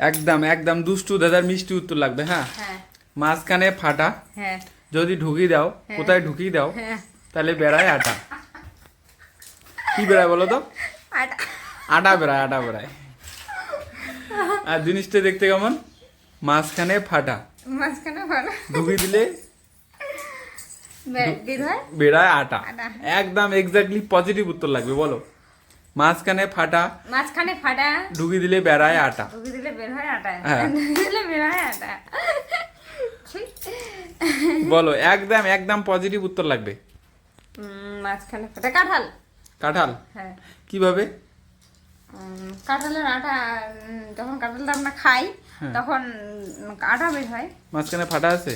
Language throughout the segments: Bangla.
একদম একদম দুষ্টু দাদার মিষ্টি উত্তর লাগবে হ্যাঁ? হ্যাঁ। মাঝখানে ফাটা। হ্যাঁ। যদি ঢুকিয়ে দাও হ্যাঁ। কোথায় ঢুকিয়ে দাও হ্যাঁ। তাহলে বেড়ায় আটা। কি বেড়ায় বলো তো? আটা। বেড়ায় আটা বেড়ায়। আর জিনিসটা দেখতে কেমন? মাঝখানে ফাটা। মাঝখানে ভালো ঢুকিয়ে দিলে বেড়ায় আটা। আটা। একদম এক্স্যাক্টলি পজিটিভ উত্তর লাগবে বলো। মাঝখানে ফাটা মাঝখানে ফাটা। ঢুকিয়ে দিলে বেড়ায় আটা। ঢুকে দিলে বের হয় আটা। হ্যাঁ। দিলে বের হয় আটা। বলো একদম একদম পজিটিভ উত্তর লাগবে। মাঝখানে ফাটা। কাঁঠাল। কাঁঠাল? হ্যাঁ। কীভাবে? কাঁঠালের আটা যখন কাঁঠালটা আমরা খাই হ্যাঁ। তখন আটা বের হয়। মাঝখানে ফাটা আছে?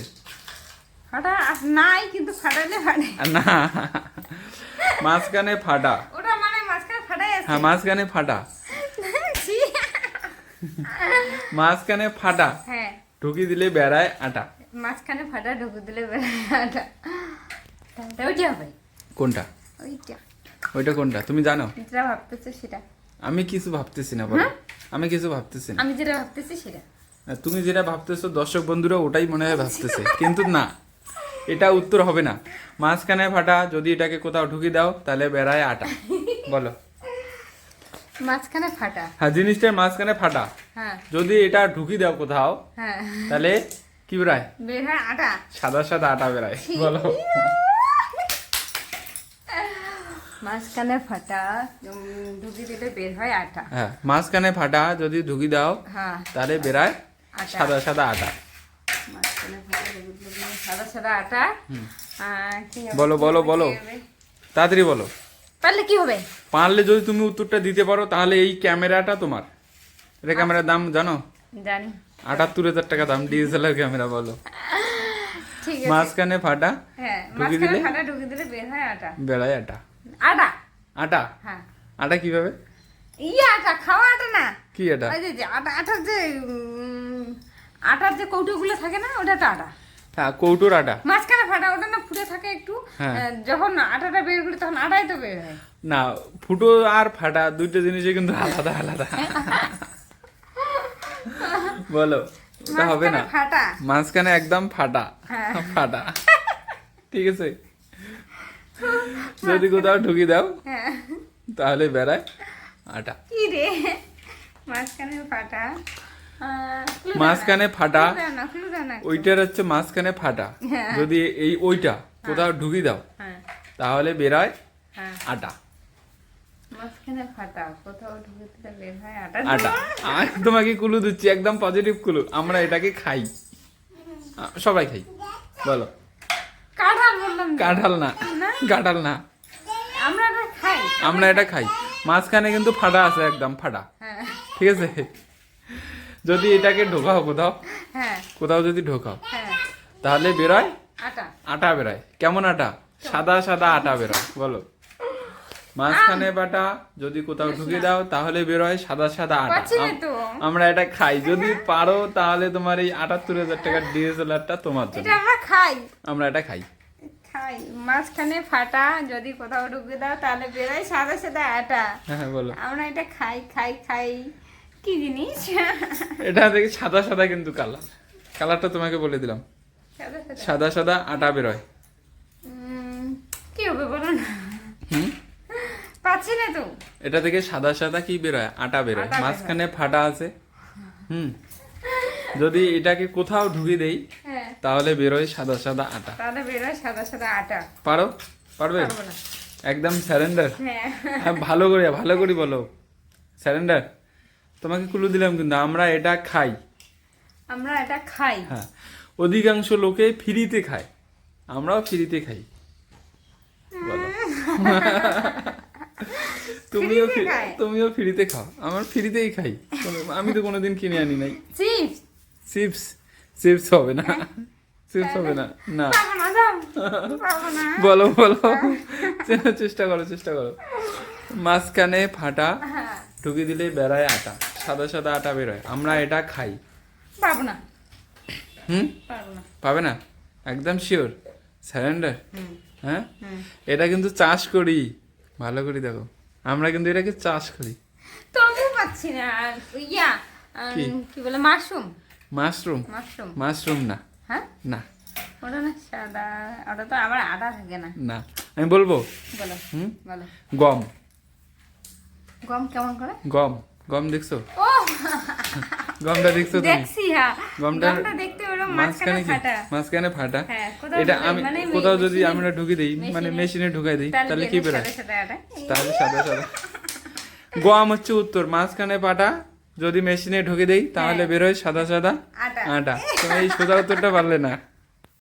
ফাটা নাই কিন্তু ফাটালে ফাটে না। মাঝখানে ফাটা ওটা মানে মাঝখানে ফাটাই আছে হ্যাঁ মাঝখানে ফাটা। মাঝখানে ফাটা। হ্যাঁ। ঢুকিয়ে দিলে বেড়ায় আটা। মাঝখানে ফাটা ঢুকে দিলে বের হয় আটা। তাহলে ওইটা হবে। কোনটা? ওইটা। ওইটা কোনটা? তুমি জানো? যেটা ভাবতেছে সেটা। আমি কিছু ভাবতেছি না বলো। আমি কিছু ভাবতেছি না। আমি যেটা ভাবতেছি সেটা। তুমি যেটা ভাবতেছো দর্শক বন্ধুরা ওটাই মনে হয় ভাবতেছে। কিন্তু না এটা উত্তর হবে না। মাঝখানে ফাটা যদি এটাকে কোথাও ঢুকিয়ে দাও তাহলে বেড়ায় আটা। বলো। মাঝখানে ফাটা। হ্যাঁ জিনিসটার মাঝখানে ফাটা। হ্যাঁ। যদি এটা ঢুকিয়ে দাও কোথাও হ্যাঁ। তাহলে কি বেড়ায় বের হয় আটা। সাদা সাদা আটা বেড়ায় বলো। মাঝখানে ফাটা ঢুকে দিলে বের হয় আটা। হ্যাঁ মাঝখানে ফাটা যদি ঢুকিয়ে দাও হ্যাঁ। তাহলে আটা। সাদা সাদা আটা। ঢুকে সাদা সাদা আটা? বলো, বলো, বলো। তাড়াতাড়ি বলো। পারলে কি হবে? পারলে যদি তুমি উত্তরটা দিতে পারো তাহলে এই ক্যামেরাটা তোমার। এটা ক্যামেরার দাম জানো? জানি। আটাত্তর হাজার টাকা দাম ডিএসএলআর ক্যামেরা বলো। মাঝখানে ফাটা হ্যাঁ ঢুকে দিলে? ঢুকে দিলে বের আটা। বেড়ায় আটা। আটা? আটা? হ্যাঁ। আটা কীভাবে? ইয়ে আটা খাওয়া আটা না। কি আটা? আটা আটার যে আটার যে কৌটোগুলো থাকে না ওটা আটা। হ্যাঁ কৌটোর আটা মাঝখানে ফাটা ওটা না ফুটে থাকে একটু। হ্যাঁ। যখন আটাটা বের করি তখন আটাই তো বের হয়। না ফুটো আর ফাটা দুইটা জিনিসই কিন্তু আলাদা আলাদা। বলো ওটা হবে না। ফাটা। মাঝখানে একদম ফাটা। হ্যাঁ। ফাটা। ঠিক আছে? যদি কোথাও ঢুকি দাও হ্যাঁ। তাহলে বেড়ায় আটা। কি রে? মাঝখানে ফাটা। না। মাঝখানে ফাটা। ওইটার হচ্ছে মাঝখানে ফাটা। হ্যাঁ। যদি এই ওইটা কোথাও ঢুকি দাও হ্যাঁ। তাহলে হ্যাঁ। আটা। হয় আটা। আমি তোমাকে কুলু দিচ্ছি একদম পজিটিভ কুলু। আমরা এটাকে খাই। সবাই খাই। বলো। কাঁঠাল না। কাঁঠাল না। আমরা এটা খাই। মাঝখানে কিন্তু ফাটা আছে একদম ফাটা। হ্যাঁ। ঠিক আছে? যদি এটাকে ঢোকাও কোথাও হ্যাঁ। কোথাও যদি ঢোকাও হ্যাঁ। তাহলে বেরোয়? আটা। আটা বেরোয়। কেমন আটা? সাদা সাদা আটা বেরোয় বলো। মাঝখানে বাটা যদি কোথাও ঢুকে দাও তাহলে বেরোয় সাদা সাদা আটা। আমরা এটা খাই। যদি পারো তাহলে তোমার এই আটাত্তর হাজার টাকার ডিএসএলআরটা তোমার জন্য। এটা আমরা খাই। আমরা এটা খাই। খাই। মাঝখানে ফাটা যদি কোথাও ঢুকে দাও তাহলে বেরোয় সাদা সাদা আটা। হ্যাঁ, বলো। আমরা এটা খাই খাই খাই। কি জিনিস? এটা দেখি সাদা সাদা কিন্তু কালার। কালারটা তোমাকে বলে দিলাম। সাদা সাদা। আটা বেরোয়। কি হবে বলো না? পাচ্ছি না তো। এটা থেকে সাদা সাদা কি বেরোয়? আটা বেরোয়। মাঝখানে ফাটা আছে। হুম? যদি এটাকে কোথাও ঢুকিয়ে দেই হ্যাঁ। তাহলে বেরোয় সাদা সাদা আটা। তাহলে বেরোয় সাদা সাদা আটা। পারো? পারবে? একদম স্যারেন্ডার হ্যাঁ। হ্যাঁ ভালো করে ভালো করে বলো। স্যারেন্ডার তোমাকে কুলু দিলাম কিন্তু আমরা এটা খাই। আমরা এটা খাই। হ্যাঁ। অধিকাংশ লোকে ফ্রিতে খায়। আমরাও ফ্রিতে খাই। বলো। তুমিও ফ্রি- তুমিও ফ্রিতে খাও। আমার ফ্রিতেই খাই। আমি তো কোনোদিন কিনে আনি নাই। চিপস। চিপস। চিপস হবে না। চিপস হবে না। না। বলো বলো। চেষ্টা করো চেষ্টা করো। মাঝখানে ফাটা ঢুকে ঢুকিয়ে দিলে বেড়ায় আটা। সাদা সাদা আটা বেরোয়। আমরা এটা খাই। পাবো না। হুম? পারব না। পাবে না? একদম শিওর স্যারেন্ডার হ্যাঁ? এটা কিন্তু চাষ করি। ভালো করে দেখো। আমরা কিন্তু এটাকে চাষ করি। তবু পাচ্ছি না। ইয়া কি? কি বলে মাশরুম? মাশরুম। মাশরুম। মাশরুম না। হ্যাঁ? না। ওটা না সাদা ওটা তো আবার আদা থাকে না। না। আমি বলব? বলো। হুম? বলো। গম। গম কেমন করে? গম। গম দেখছ? ও! গমটা দেখছ তুমি? দেখছি হ্যাঁ। গমটা দেখতে ওরকম মাঝখানে ফাটা। মাঝখানে ফাটা? হ্যাঁ, এটা আমি মানে কোথাও যদি আমরা ঢুকে দিই মানে মেশিনে- ঢুকাই দিই তাহলে কি বেরোয় বেরোয়? সাদা সাদা তাহলে সাদা সাদা। গম হচ্ছে উত্তর মাঝখানে পাটা যদি মেশিনে ঢুকে দেই তাহলে বেরোয় সাদা সাদা আটা। আটা। তুমি এই সোজা উত্তরটা পারলে না।